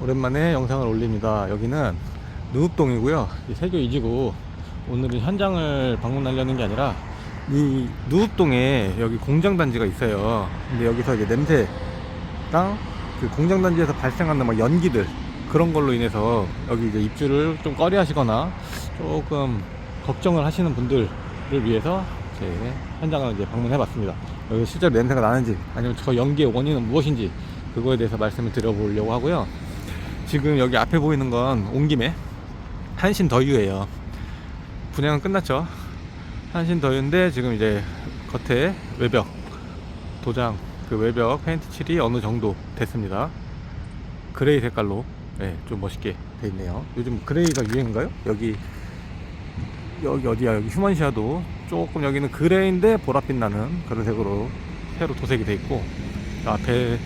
오랜만에 영상을 올립니다. 여기는 누읍동이고요. 이 세교 이지구 오늘은 현장을 방문하려는 게 아니라 이 누읍동에 여기 공장 단지가 있어요. 근데 여기서 이제 냄새랑 그 공장 단지에서 발생하는 막 연기들 그런 걸로 인해서 여기 이제 입주를 좀 꺼려하시거나 조금 걱정을 하시는 분들을 위해서 제 현장을 이제 방문해봤습니다. 여기 실제로 냄새가 나는지 아니면 저 연기의 원인은 무엇인지 그거에 대해서 말씀을 드려보려고 하고요. 지금 여기 앞에 보이는 건 온 김에 한신 더유예요. 분양은 끝났죠. 한신 더유인데 지금 이제 겉에 외벽 도장 그 외벽 페인트 칠이 어느 정도 됐습니다. 그레이 색깔로 네, 좀 멋있게 돼 있네요. 요즘 그레이가 유행인가요? 여기 여기 어디야? 여기 휴먼시아도 조금 여기는 그레이인데 보랏빛 나는 그런 색으로 새로 도색이 돼 있고 그 앞에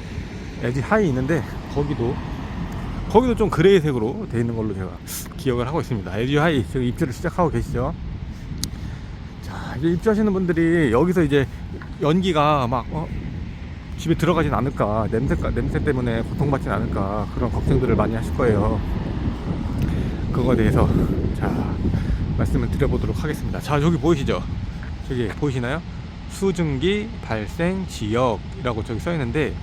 에지 하이 있는데 거기도 거기도 좀 그레이색으로 돼 있는 걸로 제가 기억을 하고 있습니다. 에지 하이 지금 입주를 시작하고 계시죠. 자 이제 입주하시는 분들이 여기서 이제 연기가 막 어, 집에 들어가진 않을까 냄새가 냄새 때문에 고통받진 않을까 그런 걱정들을 많이 하실 거예요. 그거에 대해서 자 말씀을 드려보도록 하겠습니다. 자 저기 보이시죠? 저기 보이시나요? 수증기 발생 지역이라고 저기 써 있는데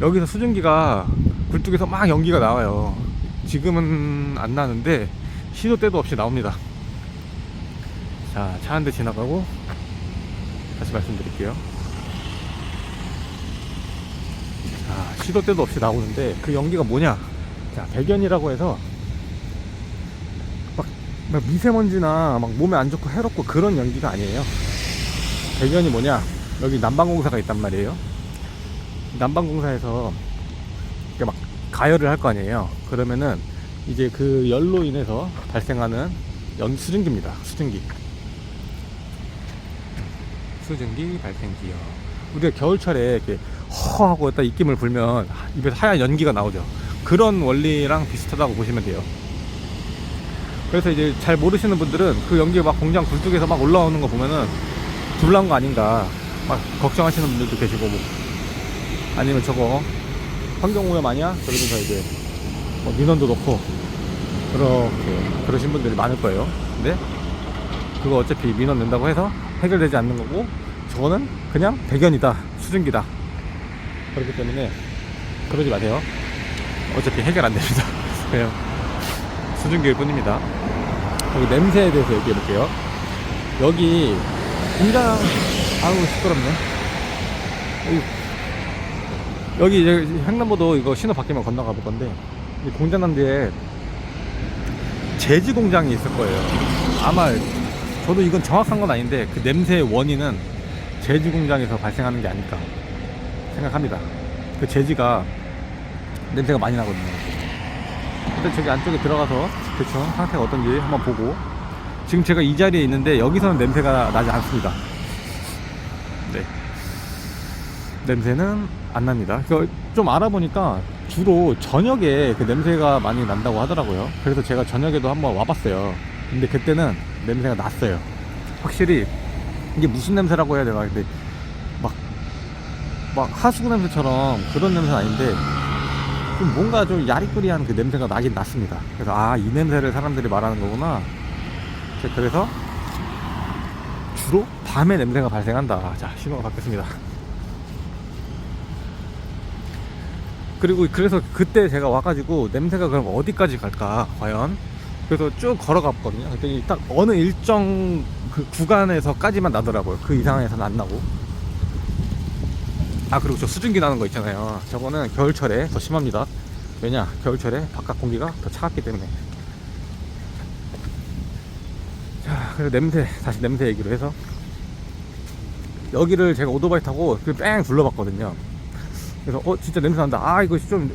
여기서 수증기가 굴뚝에서 막 연기가 나와요. 지금은 안 나는데 시도 때도 없이 나옵니다. 자, 차 한 대 지나가고 다시 말씀드릴게요. 자, 시도 때도 없이 나오는데 그 연기가 뭐냐? 자, 백연이라고 해서 막, 막 미세먼지나 막 몸에 안 좋고 해롭고 그런 연기가 아니에요. 백연이 뭐냐? 여기 난방공사가 있단 말이에요. 난방공사에서 가열을 할 거 아니에요. 그러면은 이제 그 열로 인해서 발생하는 연 수증기입니다. 수증기. 수증기 발생기요. 우리가 겨울철에 이렇게 허하고 딱 입김을 불면 입에서 하얀 연기가 나오죠. 그런 원리랑 비슷하다고 보시면 돼요. 그래서 이제 잘 모르시는 분들은 그 연기가 막 공장 굴뚝에서 막 올라오는 거 보면은 불난 거 아닌가 막 걱정하시는 분들도 계시고 뭐 아니면 저거 환경오염 아니야? 그러면서 이제 뭐 민원도 넣고 그렇게 그러신 분들이 많을 거예요. 근데 그거 어차피 민원 낸다고 해서 해결되지 않는 거고 저거는 그냥 대견이다 수증기다 그렇기 때문에 그러지 마세요. 어차피 해결 안 됩니다. 그냥 수증기일 뿐입니다. 여기 냄새에 대해서 얘기해 볼게요. 여기 공장 아우 시끄럽네. 여기 여기 이제 횡단보도 이거 신호 바뀌면 건너가 볼 건데 이 공장 단지에 제지 공장이 있을 거예요. 아마 저도 이건 정확한 건 아닌데 그 냄새의 원인은 제지 공장에서 발생하는 게 아닐까 생각합니다. 그 제지가 냄새가 많이 나거든요. 일단 저기 안쪽에 들어가서 대충 상태가 어떤지 한번 보고 지금 제가 이 자리에 있는데 여기서는 냄새가 나지 않습니다. 네. 냄새는 안 납니다. 그좀 알아보니까 주로 저녁에 그 냄새가 많이 난다고 하더라고요. 그래서 제가 저녁에도 한번 와봤어요. 근데 그때는 냄새가 났어요. 확실히 이게 무슨 냄새라고 해야 되나? 근데 막, 막 하수구 냄새처럼 그런 냄새는 아닌데 좀 뭔가 좀 야리꾸리한 그 냄새가 나긴 났습니다. 그래서 아, 이 냄새를 사람들이 말하는 거구나. 그래서 주로 밤에 냄새가 발생한다. 자, 신호가 바뀌었습니다. 그리고 그래서 그때 제가 와가지고 냄새가 그럼 어디까지 갈까 과연? 그래서 쭉 걸어갔거든요. 그랬더니 딱 어느 일정 그 구간에서까지만 나더라고요. 그 이상에서는 안 나고. 아 그리고 저 수증기 나는 거 있잖아요. 저거는 겨울철에 더 심합니다. 왜냐? 겨울철에 바깥 공기가 더 차갑기 때문에. 자 그리고 냄새 다시 냄새 얘기로 해서. 여기를 제가 오토바이 타고 그뺑 둘러봤거든요 그래서 어 진짜 냄새 난다. 아 이거 좀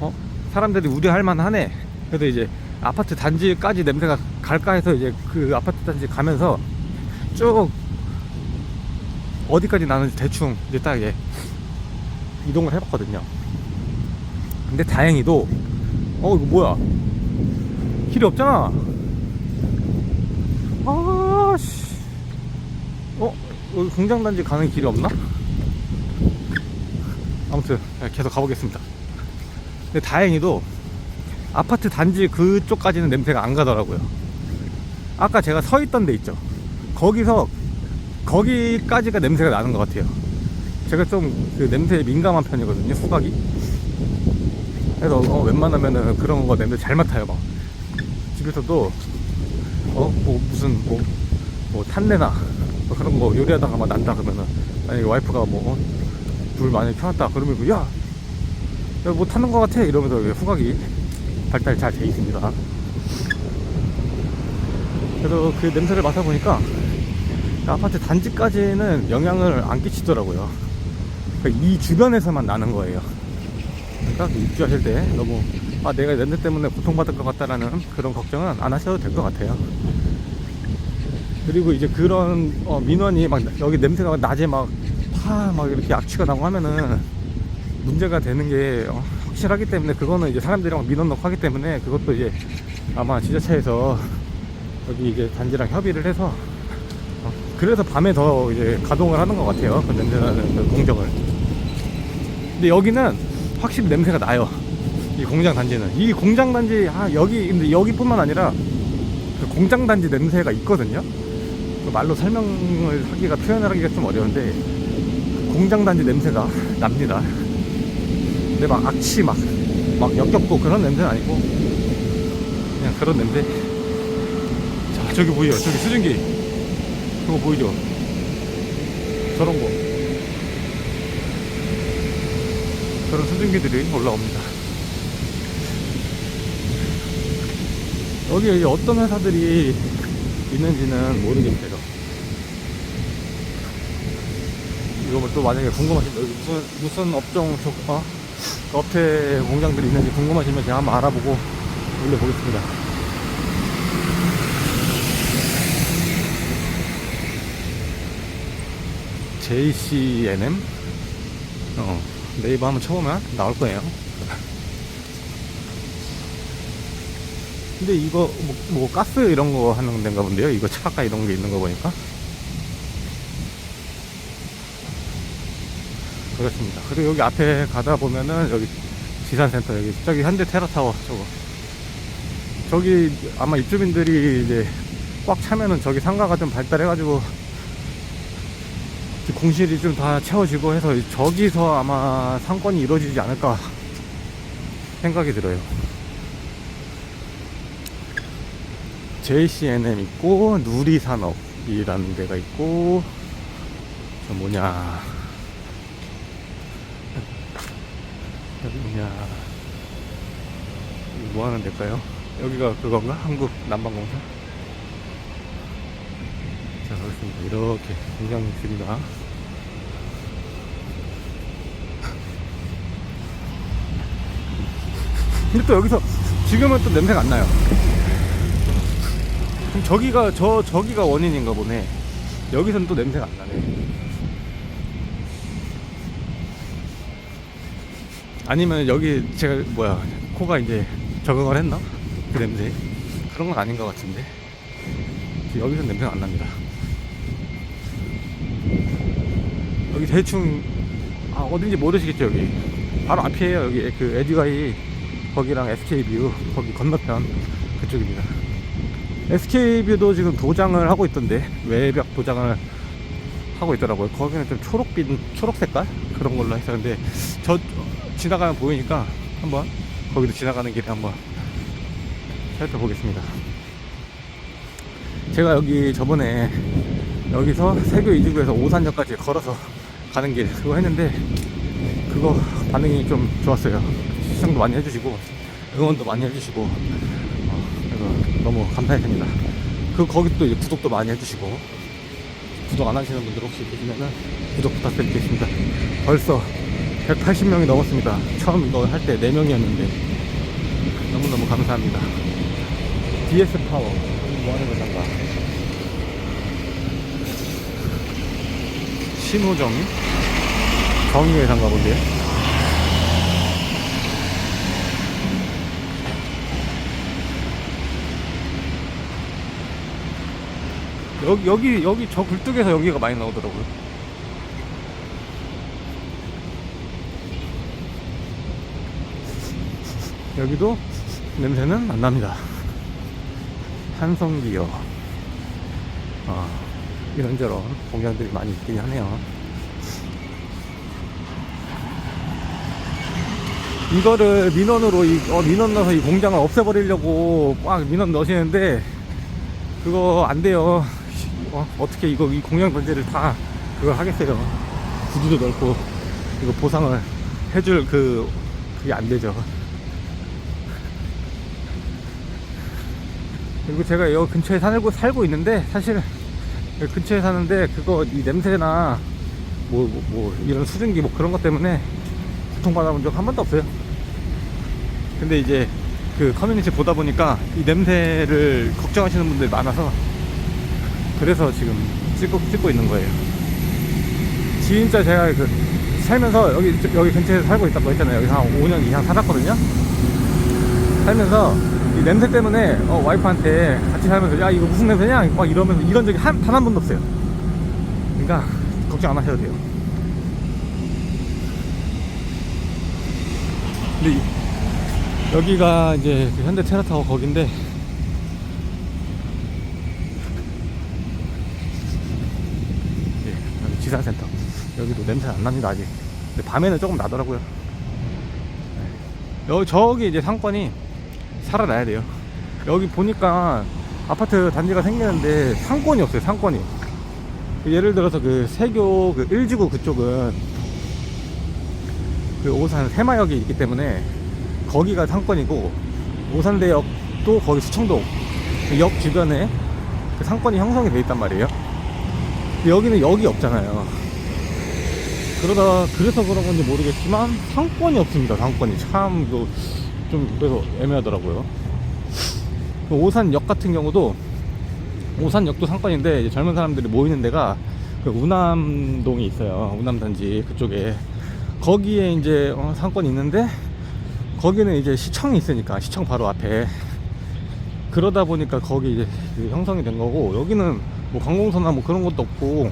어? 사람들이 우려할 만하네. 그래서 이제 아파트 단지까지 냄새가 갈까 해서 이제 그 아파트 단지 가면서 쭉 어디까지 나는지 대충 이제 딱 이제 이동을 해봤거든요. 근데 다행히도 어 이거 뭐야 길이 없잖아. 아씨 어 여기 공장 단지 가는 길이 없나? 아무튼 계속 가보겠습니다. 근데 다행히도 아파트 단지 그쪽까지는 냄새가 안 가더라고요. 아까 제가 서 있던 데 있죠. 거기서 거기까지가 냄새가 나는 것 같아요. 제가 좀 그 냄새에 민감한 편이거든요. 후각이. 그래서 어, 웬만하면은 그런 거 냄새 잘 맡아요. 막 집에서도 어 뭐 무슨 뭐 뭐 탄내나 뭐 그런 거 요리하다가 막 난다 그러면은 만약에 와이프가 뭐 어, 불 많이 켜놨다 그러면 그, 야, 야, 뭐 타는 것 같아 이러면서 후각이 발달 잘돼 있습니다. 그래서 그 냄새를 맡아보니까 그 아파트 단지까지는 영향을 안 끼치더라고요. 그러니까 이 주변에서만 나는 거예요. 그러니까 입주하실 때 너무 아 내가 냄새 때문에 고통받을 것 같다라는 그런 걱정은 안 하셔도 될 것 같아요. 그리고 이제 그런 어, 민원이 막 여기 냄새가 낮에 막 파막 이렇게 악취가 나고 하면은 문제가 되는 게 어, 확실하기 때문에 그거는 이제 사람들이 막 민원 넣고 하기 때문에 그것도 이제 아마 지자체에서 여기 이제 단지랑 협의를 해서 어, 그래서 밤에 더 이제 가동을 하는 것 같아요. 그 냄새나는 그 공정을. 근데 여기는 확실히 냄새가 나요. 이 공장 단지는. 이 공장 단지, 아, 여기, 근데 여기뿐만 아니라 그 공장 단지 냄새가 있거든요. 그 말로 설명을 하기가, 표현을 하기가 좀 어려운데, 그 공장 단지 냄새가 납니다. 근데 막 악취 막, 막 역겹고 그런 냄새는 아니고, 그냥 그런 냄새. 자, 저기 보이죠? 저기 수증기. 그거 보이죠? 저런 거. 그런 수증기들이 올라옵니다. 이제 어떤 회사들이 있는지는 모르겠어요. 이거 뭐 또 만약에 궁금하시면 무슨 무슨 업종 쪽 어? 그 업체 공장들이 있는지 궁금하시면 제가 한번 알아보고 올려보겠습니다. JCNM 어, 네이버 한번 쳐보면 나올 거예요. 근데 이거 뭐, 뭐 가스 이런 거 하는 데인가 본데요. 이거 차가 이런 게 있는 거 보니까. 그렇습니다. 그리고 여기 앞에 가다 보면은 여기 지산센터 여기 저기 현대 테라타워 저거 저기 아마 입주민들이 이제 꽉 차면은 저기 상가가 좀 발달해가지고 공실이 좀 다 채워지고 해서 저기서 아마 상권이 이루어지지 않을까 생각이 들어요. JCNM 있고 누리산업이라는 데가 있고 저 뭐냐 여기 뭐 하는 데일까요? 여기가 그건가? 한국 난방공사? 자 그렇습니다 이렇게 공장이 있습니다 근데 또 여기서 지금은 또 냄새가 안 나요 그럼 저기가 저 저기가 원인인가 보네 여기서는 또 냄새가 안 나네 아니면 여기 제가 뭐야 코가 이제 적응을 했나? 그 냄새? 그런 건 아닌 것 같은데. 여기서 냄새가 안 납니다. 여기 대충 아 어딘지 모르시겠죠 여기? 바로 앞이에요 여기. 그 에듀가이 거기랑 SK뷰 거기 건너편 그쪽입니다. SK뷰도 지금 도장을 하고 있던데 외벽 도장을 하고 있더라고요. 거기는 좀 초록빛 초록 색깔? 그런 걸로 했었는데 저 지나가면 보이니까 한번 거기도 지나가는 길에 한번 살펴보겠습니다. 제가 여기 저번에 여기서 세교 이지구에서 오산역까지 걸어서 가는 길 그거 했는데 그거 반응이 좀 좋았어요. 시청도 많이 해주시고 응원도 많이 해주시고 어, 그래서 너무 감사했습니다. 그 거기 또 구독도 많이 해주시고 구독 안 하시는 분들 혹시 계시면은 구독 부탁드리겠습니다. 벌써 180명이 넘었습니다. 처음 이거 할 때 4명이었는데. 너무너무 감사합니다. DS 파워 뭐 하는 회사인가? 신호정. 정의회사인가 본데요. 여기 여기 여기 저 굴뚝에서 여기가 많이 나오더라고요. 여기도 냄새는 안 납니다. 한성기어. 어, 이런저런 공장들이 많이 있긴 하네요. 이거를 민원으로 이, 어, 민원 넣어서 이 공장을 없애버리려고 막 민원 넣으시는데 그거 안 돼요. 어, 어떻게 이거 이 공장 단지를 다 그걸 하겠어요. 구두도 넓고 이거 보상을 해줄 그 그게 안 되죠. 그리고 제가 여기 근처에 살고 살고 있는데 사실 근처에 사는데 그거 이 냄새나 뭐, 뭐, 뭐 이런 수증기 뭐 그런 것 때문에 고통받아본 적 한 번도 없어요. 근데 이제 그 커뮤니티 보다 보니까 이 냄새를 걱정하시는 분들이 많아서 그래서 지금 찍고, 찍고 있는 거예요. 진짜 제가 그 살면서 여기, 여기 근처에 살고 있다고 했잖아요. 여기 한 5년 이상 살았거든요. 살면서 이 냄새 때문에 어, 와이프한테 같이 살면서 야 이거 무슨 냄새냐 막 이러면서 이런 적이 한단한 번도 없어요. 그러니까 걱정 안 하셔도 돼요. 근데 이- 여기가 이제 그 현대 테라타워 거긴데 예, 여기 지산센터 여기도 냄새 안 납니다 아직 근데 밤에는 조금 나더라고요 네. 여기 저기 이제 상권이 살아나야 돼요 여기 보니까 아파트 단지가 생기는데 상권이 없어요 상권이 예를 들어서 그 세교 그 1지구 그쪽은 그 오산 새마역이 있기 때문에 거기가 상권이고 오산대역도 거기 수청동 그역 주변에 그 상권이 형성이 돼 있단 말이에요. 여기는 역이 없잖아요. 그러다 그래서 그런 건지 모르겠지만 상권이 없습니다. 상권이 참 이거 좀 그래서 애매하더라고요. 그 오산역 같은 경우도 오산역도 상권인데 젊은 사람들이 모이는 데가 그 우남동이 있어요. 우남단지 그쪽에 거기에 이제 어, 상권이 있는데 거기는 이제 시청이 있으니까 시청 바로 앞에 그러다 보니까 거기 이제 그 형성이 된 거고 여기는 뭐 관공서나 뭐 그런 것도 없고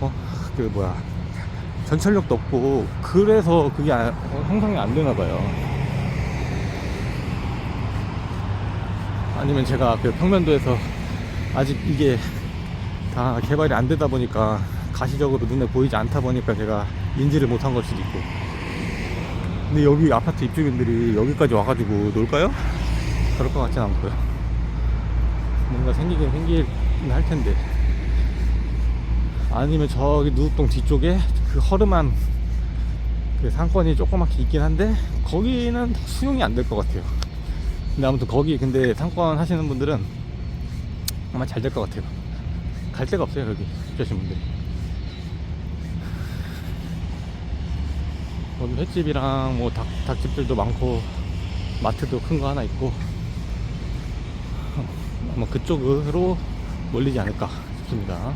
어 그 뭐야 전철역도 없고 그래서 그게 아- 어, 형성이 안 되나 봐요. 아니면 제가 그 평면도에서 아직 이게 다 개발이 안 되다 보니까 가시적으로 눈에 보이지 않다 보니까 제가 인지를 못한 걸 수도 있고. 근데 여기 아파트 입주민들이 여기까지 와가지고 놀까요? 그럴 것 같진 않고요. 뭔가 생기긴 생기긴 할 텐데. 아니면 저기 누읍동 뒤쪽에 그 허름한 그 상권이 조그맣게 있긴 한데 거기는 수용이 안 될 것 같아요 근데 아무튼 거기 근데 상권 하시는 분들은 아마 잘 될 것 같아요. 갈 데가 없어요 여기. 입주하신 분들이. 오늘 횟집이랑 뭐 닭, 닭집들도 많고 마트도 큰 거 하나 있고 아마 그쪽으로 몰리지 않을까 싶습니다.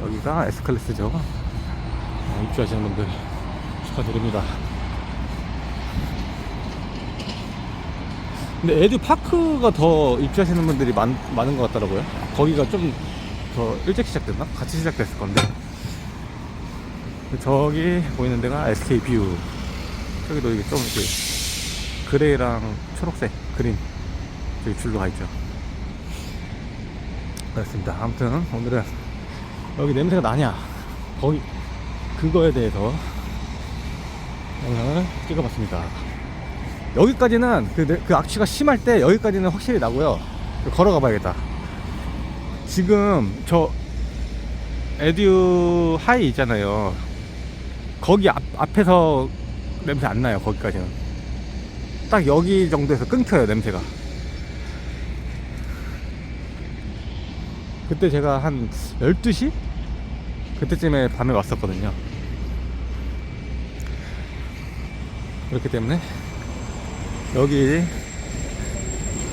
여기가 S클래스죠. 어, 입주하시는 분들 축하드립니다 근데 에듀파크가 더 입주하시는 분들이 많, 많은 것 같더라고요 거기가 좀 더 일찍 시작됐나? 같이 시작됐을 건데 저기 보이는 데가 SK 뷰. 저기도 이게 좀 이렇게 그레이랑 초록색 그린 저기 줄로 가 있죠. 그렇습니다. 아무튼 오늘은 여기 냄새가 나냐 거기 그거에 대해서 영상을 찍어봤습니다. 여기까지는 그, 내- 그 악취가 심할 때 여기까지는 확실히 나고요. 걸어가 봐야겠다. 지금 저 에듀 하이 있잖아요. 거기 앞, 앞에서 냄새 안 나요 거기까지는 딱 여기 정도에서 끊겨요 냄새가 그때 제가 한 12시? 그때쯤에 밤에 왔었거든요 그렇기 때문에 여기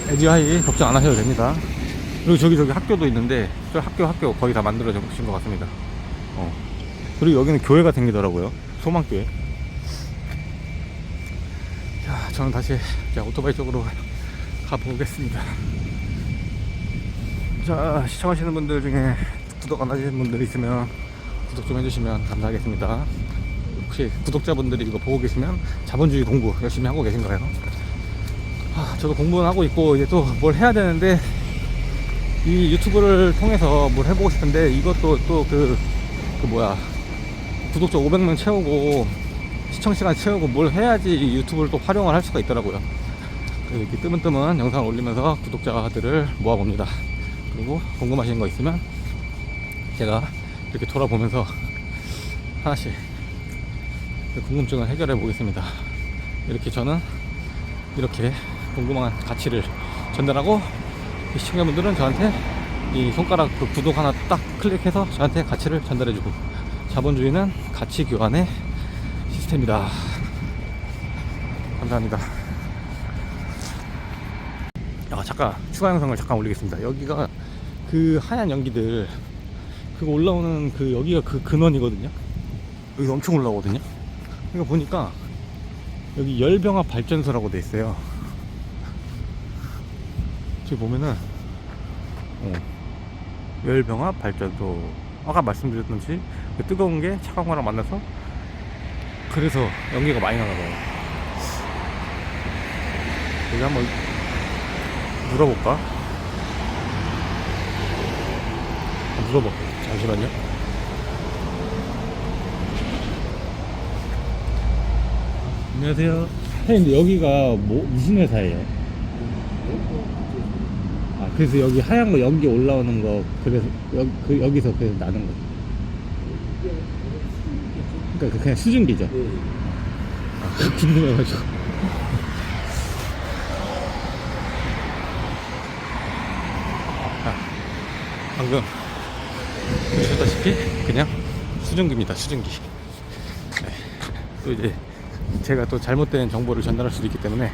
에듀하이 걱정 안 하셔도 됩니다 그리고 저기 저기 학교도 있는데 저 학교 학교 거의 다 만들어진 것 같습니다 어. 그리고 여기는 교회가 생기더라고요. 소망교회. 자, 저는 다시 이제 오토바이 쪽으로 가보겠습니다. 자, 시청하시는 분들 중에 구독 안 하시는 분들 있으면 구독 좀 해주시면 감사하겠습니다. 혹시 구독자분들이 이거 보고 계시면 자본주의 공부 열심히 하고 계신가요? 아, 저도 공부는 하고 있고 이제 또 뭘 해야 되는데 이 유튜브를 통해서 뭘 해보고 싶은데 이것도 또그 그 뭐야 구독자 500명 채우고 시청 시간 채우고 뭘 해야지 이 유튜브를 또 활용을 할 수가 있더라고요. 그래서 이렇게 뜨문뜨문 영상을 올리면서 구독자들을 모아봅니다. 그리고 궁금하신 거 있으면 제가 이렇게 돌아보면서 하나씩 그 궁금증을 해결해 보겠습니다. 이렇게 저는 이렇게 궁금한 가치를 전달하고 이 시청자분들은 저한테 이 손가락 그 구독 하나 딱 클릭해서 저한테 가치를 전달해주고 자본주의는 가치 교환의 시스템이다. 감사합니다. 아 잠깐 추가 영상을 잠깐 올리겠습니다. 여기가 그 하얀 연기들 그거 올라오는 그 여기가 그 근원이거든요. 여기 엄청 올라오거든요. 이거 보니까 여기 열병합 발전소라고 돼 있어요. 저기 보면은 어, 열병합 발전소 아까 말씀드렸던지 그 뜨거운 게 차가운 거랑 만나서 그래서 연기가 많이 나나 봐요. 여기 한번 물어볼까? 물어봐. 잠시만요. 안녕하세요. 근데 여기가 뭐 무슨 회사예요? 아 그래서 여기 하얀 거 연기 올라오는 거 그래서 여기 그 여기서 그래서 나는 거. 그러니까 그 그냥 수증기죠. 아, 그 궁금해가지고. 아, 방금 보셨다시피 그냥 수증기입니다. 수증기. 네. 또 이제 제가 또 잘못된 정보를 전달할 수도 있기 때문에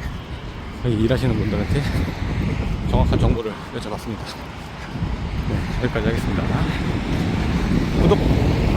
여기 일하시는 분들한테 정확한 정보를 여쭤봤습니다. 네, 여기까지 하겠습니다. 구독!